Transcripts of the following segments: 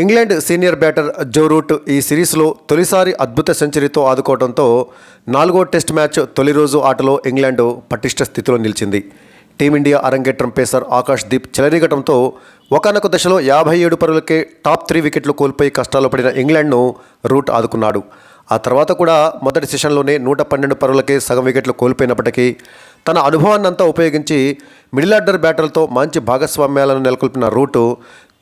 England senior batter Joe Root ఈ సిరీస్లో తొలిసారి అద్భుత సెంచరీతో ఆదుకోవడంతో నాలుగో టెస్ట్ మ్యాచ్ తొలి రోజు ఆటలో ఇంగ్లాండ్ పటిష్ట స్థితిలో నిలిచింది. టీమిండియా అరంగేట్రం పేసర్ ఆకాష్ దీప్ చెలరిగటంతో ఒకనొక దశలో యాభై ఏడు పరుగులకే టాప్ త్రీ వికెట్లు కోల్పోయి కష్టాలు పడిన ఇంగ్లాండ్ను రూట్ ఆదుకున్నాడు. ఆ తర్వాత కూడా మొదటి సెషన్లోనే నూట పన్నెండు పరుగులకే సగం వికెట్లు కోల్పోయినప్పటికీ తన అనుభవాన్నంతా ఉపయోగించి మిడిల్ ఆర్డర్ బ్యాటర్లతో మంచి భాగస్వామ్యాలను నెలకొల్పిన రూటు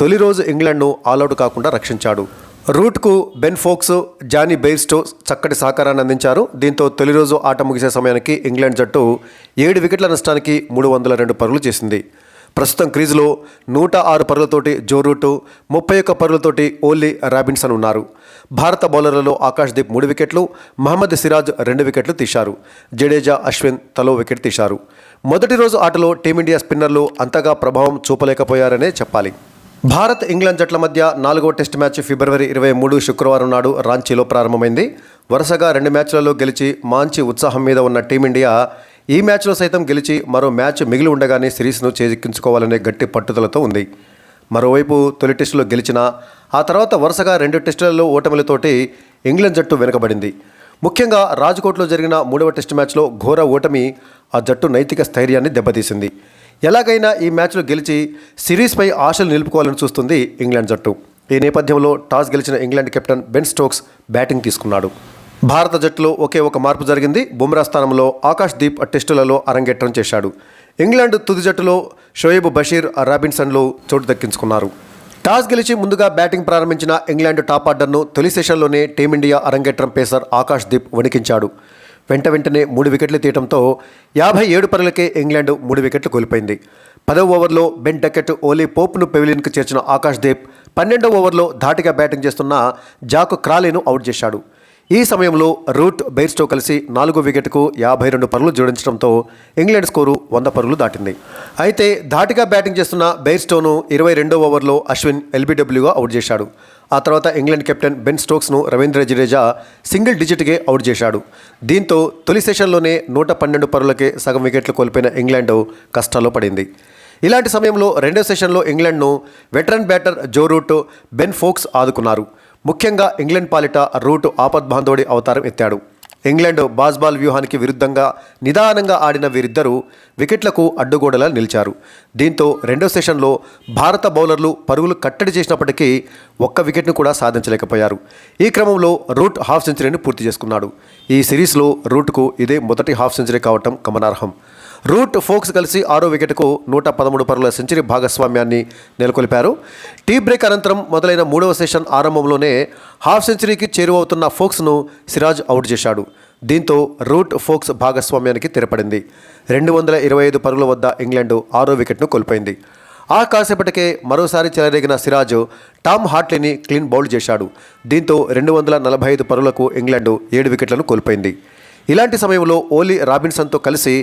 తొలి రోజు ఇంగ్లాండ్ను ఆల్అౌట్ కాకుండా రక్షించాడు. రూట్కు బెన్ ఫోక్స్ జానీ బెయిర్స్టో చక్కటి సహకారాన్ని అందించారు. దీంతో తొలి రోజు ఆట ముగిసే సమయానికి ఇంగ్లాండ్ జట్టు ఏడు వికెట్ల నష్టానికి మూడు వందల రెండు పరుగులు చేసింది. ప్రస్తుతం క్రీజులో నూట ఆరు పరుగులతోటి జో రూటు ముప్పై ఒక్క పరుగులతోటి ఓల్లీ రాబిన్సన్ ఉన్నారు. భారత బౌలర్లలో ఆకాష్ దీప్ మూడు వికెట్లు మహమ్మద్ సిరాజ్ రెండు వికెట్లు తీశారు. జడేజా అశ్విన్ తలో వికెట్ తీశారు. మొదటి రోజు ఆటలో టీమిండియా స్పిన్నర్లు అంతగా ప్రభావం చూపలేకపోయారనే చెప్పాలి. భారత్ ఇంగ్లాండ్ జట్ల మధ్య నాలుగో టెస్ట్ మ్యాచ్ ఫిబ్రవరి ఇరవై మూడు శుక్రవారం నాడు రాంచీలో ప్రారంభమైంది. వరుసగా రెండు మ్యాచ్లలో గెలిచి మంచి ఉత్సాహం మీద ఉన్న టీమిండియా ఈ మ్యాచ్లో సైతం గెలిచి మరో మ్యాచ్ మిగిలి ఉండగానే సిరీస్ను చేజిక్కించుకోవాలనే గట్టి పట్టుదలతో ఉంది. మరోవైపు తొలి టెస్టులో గెలిచిన ఆ తర్వాత వరుసగా రెండు టెస్టులలో ఓటమిలతోటి ఇంగ్లాండ్ జట్టు వెనుకబడింది. ముఖ్యంగా రాజ్కోట్లో జరిగిన మూడవ టెస్ట్ మ్యాచ్లో ఘోర ఓటమి ఆ జట్టు నైతిక స్థైర్యాన్ని దెబ్బతీసింది. ఎలాగైనా ఈ మ్యాచ్లో గెలిచి సిరీస్పై ఆశలు నిలుపుకోవాలని చూస్తుంది ఇంగ్లాండ్ జట్టు. ఈ నేపథ్యంలో టాస్ గెలిచిన England captain Ben Stokes batting తీసుకున్నాడు. భారత జట్టులో ఒకే ఒక మార్పు జరిగింది. బుమ్రా స్థానంలో ఆకాష్ దీప్ టెస్టులలో అరంగేట్రం చేశాడు. ఇంగ్లాండ్ తుది జట్టులో షోయబ్ బషీర్ రాబిన్సన్లు చోటు దక్కించుకున్నారు. టాస్ గెలిచి ముందుగా బ్యాటింగ్ ప్రారంభించిన ఇంగ్లాండ్ టాప్ ఆర్డర్ను తొలి సెషన్లోనే టీమిండియా అరంగేట్రం పేసర్ ఆకాష్ దీప్ వణికించాడు. వెంట వెంటనే మూడు వికెట్లు తీయడంతో యాభై ఏడు పరులకే ఇంగ్లాండ్ మూడు వికెట్లు కోల్పోయింది. పదవ ఓవర్లో బెన్ డకెట్ ఓలీ పోప్ను పెవిలియన్కు చేర్చిన ఆకాష్ దీప్ పన్నెండవ ఓవర్లో ధాటిగా బ్యాటింగ్ చేస్తున్న జాక్ క్రాలీను అవుట్ చేశాడు. ఈ సమయంలో రూట్ బెయిర్స్తో కలిసి నాలుగో వికెట్కు యాభై రెండు పరుగులు జోడించడంతో ఇంగ్లాండ్ స్కోరు వంద పరుగులు దాటింది. అయితే ధాటిగా బ్యాటింగ్ చేస్తున్న బెయిర్స్టోను ఇరవై రెండో ఓవర్లో అశ్విన్ ఎల్బీడబ్ల్యూగా అవుట్ చేశాడు. ఆ తర్వాత ఇంగ్లాండ్ కెప్టెన్ బెన్ స్టోక్స్ను రవీంద్ర జడేజా సింగిల్ డిజిట్కే అవుట్ చేశాడు. దీంతో తొలి సెషన్లోనే నూట పన్నెండు పరులకే సగం వికెట్లు కోల్పోయిన ఇంగ్లాండ్ కష్టాల్లో పడింది. ఇలాంటి సమయంలో రెండో సెషన్లో ఇంగ్లాండ్ను veteran batter Joe Root Ben Foakes ఆదుకున్నారు. ముఖ్యంగా ఇంగ్లాండ్ పాలిట రూట్ ఆపద్బాంధోడి అవతారం ఎత్తాడు. ఇంగ్లాండ్ బాస్బాల్ వ్యూహానికి విరుద్ధంగా నిదానంగా ఆడిన వీరిద్దరూ వికెట్లకు అడ్డుగోడలా నిలిచారు. దీంతో రెండో సెషన్లో భారత బౌలర్లు పరుగులు కట్టడి చేసినప్పటికీ ఒక్క వికెట్ను కూడా సాధించలేకపోయారు. ఈ క్రమంలో రూట్ హాఫ్ సెంచరీని పూర్తి చేసుకున్నాడు. ఈ సిరీస్లో రూట్కు ఇదే మొదటి హాఫ్ సెంచరీ కావటం గమనార్హం. రూట్ ఫోక్స్ కలిసి ఆరో వికెట్కు నూట పదమూడు పరుగుల సెంచరీ భాగస్వామ్యాన్ని నెలకొల్పారు. టీ బ్రేక్ అనంతరం మొదలైన మూడవ సెషన్ ఆరంభంలోనే హాఫ్ సెంచరీకి చేరువవుతున్న ఫోక్స్ను సిరాజ్ అవుట్ చేశాడు. దీంతో రూట్ ఫోక్స్ భాగస్వామ్యానికి తెరపడింది. రెండు వందల ఇరవై ఐదు పరుగుల వద్ద ఇంగ్లాండ్ ఆరో వికెట్ను కోల్పోయింది. ఆ కాసేపటికే మరోసారి చెలరేగిన సిరాజ్ టామ్ హార్ట్లీని క్లీన్ బౌల్డ్ చేశాడు. దీంతో రెండు వందల నలభై ఐదు పరుగులకు ఇంగ్లాండ్ ఏడు వికెట్లను కోల్పోయింది. ఇలాంటి సమయంలో ఓలీ రాబిన్సన్తో కలిసి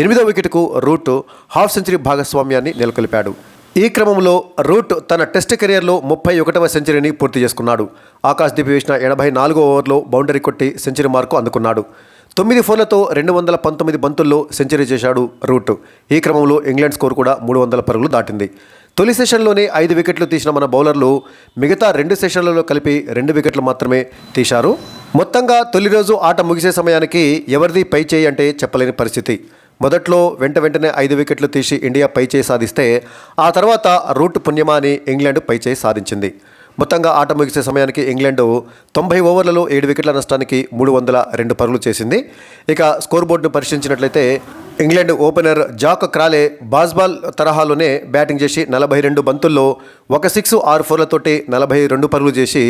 ఎనిమిదో వికెట్కు రూట్ హాఫ్ సెంచరీ భాగస్వామ్యాన్ని నెలకొల్పాడు. ఈ క్రమంలో రూట్ తన టెస్ట్ కెరియర్లో ముప్పై ఒకటవ సెంచరీని పూర్తి చేసుకున్నాడు. ఆకాశ్ దీప్ వేసిన ఎనభై నాలుగో ఓవర్లో బౌండరీ కొట్టి సెంచరీ మార్కు అందుకున్నాడు. తొమ్మిది ఫోన్లతో రెండు వందల పంతొమ్మిది బంతుల్లో సెంచరీ చేశాడు రూట్. ఈ క్రమంలో ఇంగ్లాండ్ స్కోర్ కూడా మూడు వందల పరుగులు దాటింది. తొలి సెషన్లోనే ఐదు వికెట్లు తీసిన మన బౌలర్లు మిగతా రెండు సెషన్లలో కలిపి రెండు వికెట్లు మాత్రమే తీశారు. మొత్తంగా తొలి రోజు ఆట ముగిసే సమయానికి ఎవరిది పై చేయి అంటే చెప్పలేని పరిస్థితి. మొదట్లో వెంట వెంటనే ఐదు వికెట్లు తీసి ఇండియా పై చేయి సాధిస్తే ఆ తర్వాత రూట్ పుణ్యమా అని ఇంగ్లాండ్ పై చేయి సాధించింది. మొత్తంగా ఆట ముగిసే సమయానికి ఇంగ్లాండ్ తొంభై ఓవర్లలో ఏడు వికెట్ల నష్టానికి మూడు వందల రెండు పరుగులు చేసింది. ఇక స్కోర్ బోర్డును పరిశీలించినట్లయితే England opener Jack Crawley Bazball తరహాలోనే బ్యాటింగ్ చేసి నలభై రెండు బంతుల్లో ఒక సిక్స్ ఆరు ఫోర్లతోటి నలభై రెండు పరుగులు చేసి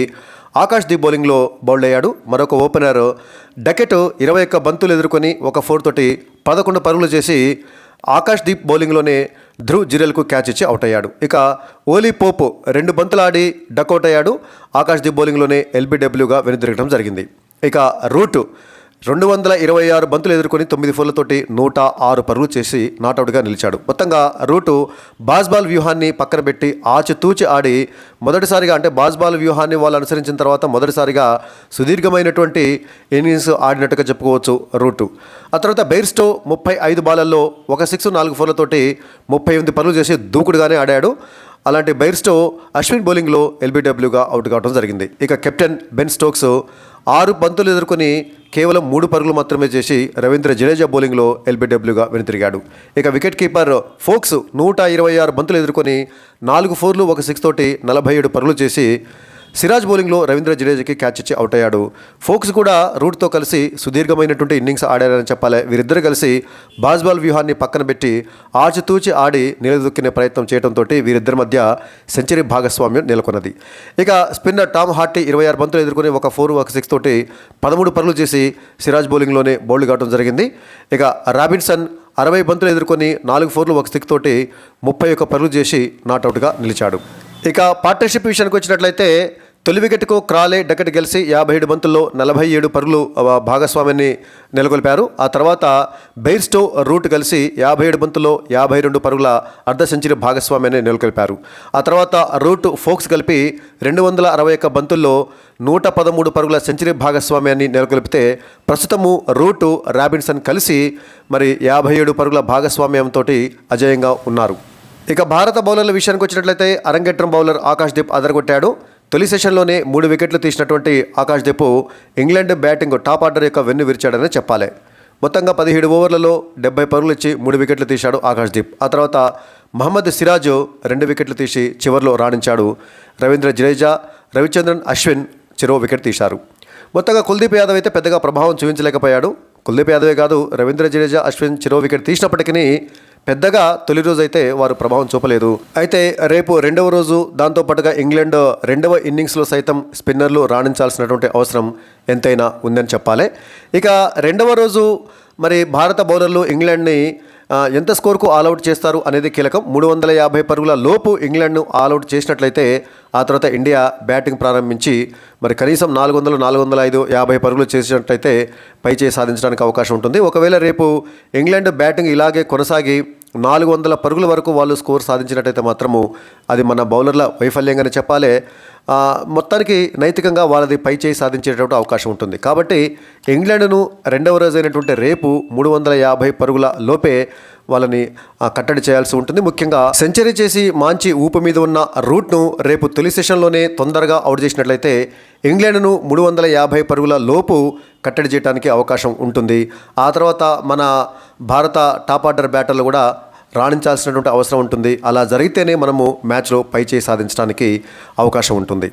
ఆకాష్ దీప్ బౌలింగ్లో బౌల్డ్ అయ్యాడు. మరొక ఓపెనర్ డకెట్ ఇరవై ఒక్క బంతులు ఎదుర్కొని ఒక ఫోర్ తోటి పదకొండు పరుగులు చేసి ఆకాష్ దీప్ బౌలింగ్లోనే ధ్రువ్ జిరెల్కు క్యాచ్ ఇచ్చి అవుట్ అయ్యాడు. ఇక ఓలీ పోపు రెండు బంతులు ఆడి అయ్యాడు. ఆకాష్దీప్ బౌలింగ్లోనే ఎల్బీడబ్ల్యూగా వెనుదిరగడం జరిగింది. ఇక రూటు రెండు వందల ఇరవై ఆరు బంతులు ఎదుర్కొని తొమ్మిది ఫోర్లతోటి నూట ఆరు పరుగులు చేసి నాటౌట్గా నిలిచాడు. మొత్తంగా రూటు బాస్బాల్ వ్యూహాన్ని పక్కన పెట్టి ఆచితూచి ఆడి మొదటిసారిగా అంటే బాస్బాల్ వ్యూహాన్ని వాళ్ళు అనుసరించిన తర్వాత మొదటిసారిగా సుదీర్ఘమైనటువంటి ఇన్నింగ్స్ ఆడినట్టుగా చెప్పుకోవచ్చు రూటు. ఆ తర్వాత బెయిర్స్టో ముప్పై ఐదు బాలల్లో ఒక సిక్స్ నాలుగు ఫోర్లతోటి ముప్పై ఎనిమిది పరుగులు చేసి దూకుడుగానే ఆడాడు. అలాంటి బైర్స్టో అశ్విన్ బౌలింగ్లో ఎల్బీడబ్ల్యూగా అవుట్ కావడం జరిగింది. ఇక కెప్టెన్ బెన్ స్టోక్స్ ఆరు బంతులు ఎదుర్కొని కేవలం మూడు పరుగులు మాత్రమే చేసి రవీంద్ర జడేజా బౌలింగ్లో ఎల్బీడబ్ల్యూగా వెనుతిరిగాడు. ఇక వికెట్ కీపర్ ఫోక్స్ నూట ఇరవై ఆరు బంతులు ఎదుర్కొని నాలుగు ఫోర్లు ఒక సిక్స్ తోటి నలభై ఏడు పరుగులు చేసి సిరాజ్ బౌలింగ్లో రవీంద్ర జడేజాకి క్యాచ్ ఇచ్చి అవుట్ అయ్యాడు. ఫోక్స్ కూడా రూట్తో కలిసి సుదీర్ఘమైనటువంటి ఇన్నింగ్స్ ఆడారని చెప్పాలి. వీరిద్దరు కలిసి బాజ్బాల్ వ్యూహాన్ని పక్కన పెట్టి ఆచితూచి ఆడి నిలదొక్కునే ప్రయత్నం చేయడంతో వీరిద్దరి మధ్య సెంచరీ భాగస్వామ్యం నెలకొన్నది. ఇక స్పిన్నర్ టామ్ హార్టీ ఇరవై ఆరు బంతులు ఎదుర్కొని ఒక ఫోర్ ఒక సిక్స్ తోటి పదమూడు పరుగులు చేసి సిరాజ్ బౌలింగ్లోనే బౌల్డ్ కావడం జరిగింది. ఇక రాబిన్సన్ అరవై బంతులు ఎదుర్కొని నాలుగు ఫోర్లు ఒక సిక్స్ తోటి ముప్పై ఒక్క పరుగులు చేసి నాట్అవుట్గా నిలిచాడు. ఇక పార్ట్నర్షిప్ విషయానికి వచ్చినట్లయితే తొలి వికెట్కు క్రాలే డకెట్ గెలిచి యాభై ఏడు బంతుల్లో నలభై ఏడు పరుగులు భాగస్వామ్యాన్ని నెలకొల్పారు. ఆ తర్వాత బెయిర్స్టో రూట్ కలిసి యాభై ఏడు బంతుల్లో యాభై రెండు పరుగుల అర్ధ సెంచరీ భాగస్వామ్యాన్ని నెలకొల్పారు. ఆ తర్వాత రూట్ ఫోక్స్ కలిపి రెండు వందల అరవై ఒక్క బంతుల్లో నూట పదమూడు పరుగుల సెంచరీ భాగస్వామ్యాన్ని నెలకొల్పితే ప్రస్తుతము రూటు రాబిన్సన్ కలిసి మరి యాభై ఏడు పరుగుల భాగస్వామ్యంతో అజయంగా ఉన్నారు. ఇక భారత బౌలర్ల విషయానికి వచ్చినట్లయితే అరంగేట్రం బౌలర్ ఆకాష్ దీప్ అదరగొట్టాడు. తొలి సెషన్లోనే మూడు వికెట్లు తీసినటువంటి Akash Deep England batting top order యొక్క వెన్ను విరిచాడని చెప్పాలి. మొత్తంగా పదిహేడు ఓవర్లలో డెబ్బై పరుగులు ఇచ్చి మూడు వికెట్లు తీశాడు ఆకాష్ దీప్. ఆ తర్వాత మహమ్మద్ సిరాజ్ రెండు వికెట్లు తీసి చివర్లో రాణించాడు. రవీంద్ర జడేజా రవిచంద్రన్ అశ్విన్ చెరో వికెట్ తీశారు. మొత్తంగా కుల్దీప్ యాదవ్ అయితే పెద్దగా ప్రభావం చూపించలేకపోయాడు. కుల్దీప్ యాదవే కాదు రవీంద్ర జడేజా అశ్విన్ చెరో వికెట్ తీసినప్పటికీ పెద్దగా తొలి రోజు అయితే వారు ప్రభావం చూపలేదు. అయితే రేపు రెండవ రోజు దాంతో పాటుగా ఇంగ్లాండ్ రెండవ ఇన్నింగ్స్లో సైతం స్పిన్నర్లు రాణించాల్సినటువంటి అవసరం ఎంతైనా ఉందని చెప్పాలి. ఇక రెండవ రోజు మరి భారత బౌలర్లు ఇంగ్లాండ్ని ఎంత స్కోర్కు ఆల్అవుట్ చేస్తారు అనేది కీలకం. మూడు వందల యాభై పరుగుల లోపు ఇంగ్లాండ్ను ఆల్అవుట్ చేసినట్లయితే ఆ తర్వాత ఇండియా బ్యాటింగ్ ప్రారంభించి మరి కనీసం నాలుగు వందలు నాలుగు వందల ఐదు యాభై పరుగులు చేసినట్లయితే పై చేయి సాధించడానికి అవకాశం ఉంటుంది. ఒకవేళ రేపు ఇంగ్లాండ్ బ్యాటింగ్ ఇలాగే కొనసాగి నాలుగు వందల పరుగుల వరకు వాళ్ళు స్కోర్ సాధించినట్టయితే మాత్రము అది మన బౌలర్ల వైఫల్యంగానే చెప్పాలి. మొత్తానికి నైతికంగా వాళ్ళది పై చేయి సాధించేటటువంటి అవకాశం ఉంటుంది. కాబట్టి ఇంగ్లాండ్ను రెండవ రోజు అయినటువంటి రేపు మూడు వందల యాభై పరుగుల లోపే వాళ్ళని కట్టడి చేయాల్సి ఉంటుంది. ముఖ్యంగా సెంచరీ చేసి మాంచి ఊపు మీద ఉన్న రూట్ను రేపు తొలి సెషన్లోనే తొందరగా అవుట్ చేసినట్లయితే ఇంగ్లాండ్ను మూడు వందల యాభై పరుగుల లోపు కట్టడి చేయడానికి అవకాశం ఉంటుంది. ఆ తర్వాత మన భారత టాప్ ఆర్డర్ బ్యాటర్లు కూడా రాణించాల్సినటువంటి అవసరం ఉంటుంది. అలా జరిగితేనే మనము మ్యాచ్లో పై చేయి సాధించడానికి అవకాశం ఉంటుంది.